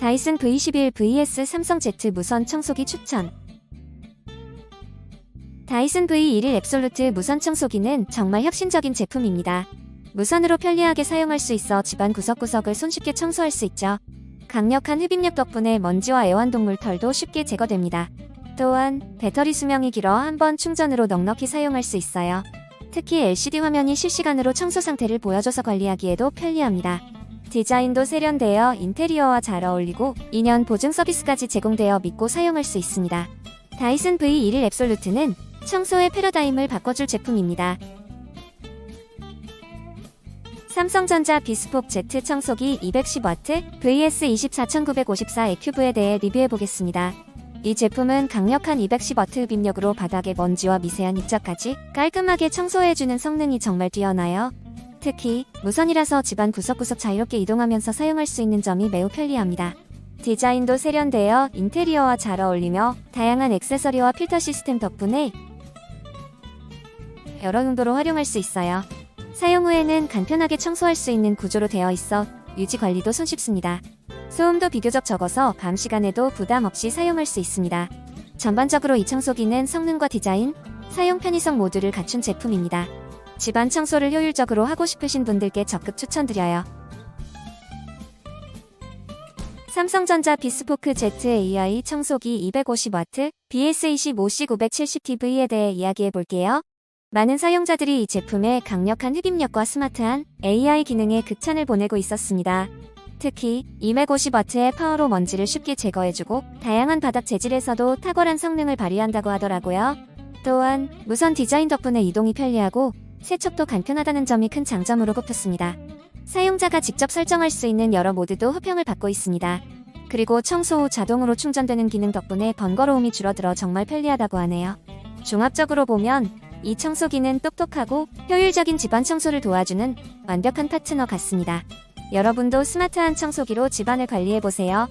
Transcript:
다이슨 V11 vs 삼성 Z 무선 청소기 추천. 다이슨 V11 앱솔루트 무선 청소기는 정말 혁신적인 제품입니다. 무선으로 편리하게 사용할 수 있어 집안 구석구석을 손쉽게 청소할 수 있죠. 강력한 흡입력 덕분에 먼지와 애완동물 털도 쉽게 제거됩니다. 또한 배터리 수명이 길어 한 번 충전으로 넉넉히 사용할 수 있어요. 특히 LCD 화면이 실시간으로 청소 상태를 보여줘서 관리하기에도 편리합니다. 디자인도 세련되어 인테리어와 잘 어울리고 2년 보증 서비스까지 제공되어 믿고 사용할 수 있습니다. 다이슨 V11 앱솔루트는 청소의 패러다임을 바꿔줄 제품입니다. 삼성전자 비스폭 Z 청소기 210W vs 24954 에큐브에 대해 리뷰해 보겠습니다. 이 제품은 강력한 210W 흡입력으로 바닥의 먼지와 미세한 입자까지 깔끔하게 청소해주는 성능이 정말 뛰어나요. 특히 무선이라서 집안 구석구석 자유롭게 이동하면서 사용할 수 있는 점이 매우 편리합니다. 디자인도 세련되어 인테리어와 잘 어울리며 다양한 액세서리와 필터 시스템 덕분에 여러 용도로 활용할 수 있어요. 사용 후에는 간편하게 청소할 수 있는 구조로 되어 있어 유지 관리도 손쉽습니다. 소음도 비교적 적어서 밤 시간에도 부담 없이 사용할 수 있습니다. 전반적으로 이 청소기는 성능과 디자인, 사용 편의성 모두를 갖춘 제품입니다. 집안 청소를 효율적으로 하고 싶으신 분들께 적극 추천드려요. 삼성전자 비스포크 ZAI 청소기 250W BS25C970TV에 대해 이야기해 볼게요. 많은 사용자들이 이 제품의 강력한 흡입력과 스마트한 AI 기능에 극찬을 보내고 있었습니다. 특히 250W의 파워로 먼지를 쉽게 제거해주고 다양한 바닥 재질에서도 탁월한 성능을 발휘한다고 하더라고요. 또한 무선 디자인 덕분에 이동이 편리하고 세척도 간편하다는 점이 큰 장점으로 꼽혔습니다. 사용자가 직접 설정할 수 있는 여러 모드도 호평을 받고 있습니다. 그리고 청소 후 자동으로 충전되는 기능 덕분에 번거로움이 줄어들어 정말 편리하다고 하네요. 종합적으로 보면 이 청소기는 똑똑하고 효율적인 집안 청소를 도와주는 완벽한 파트너 같습니다. 여러분도 스마트한 청소기로 집안을 관리해보세요.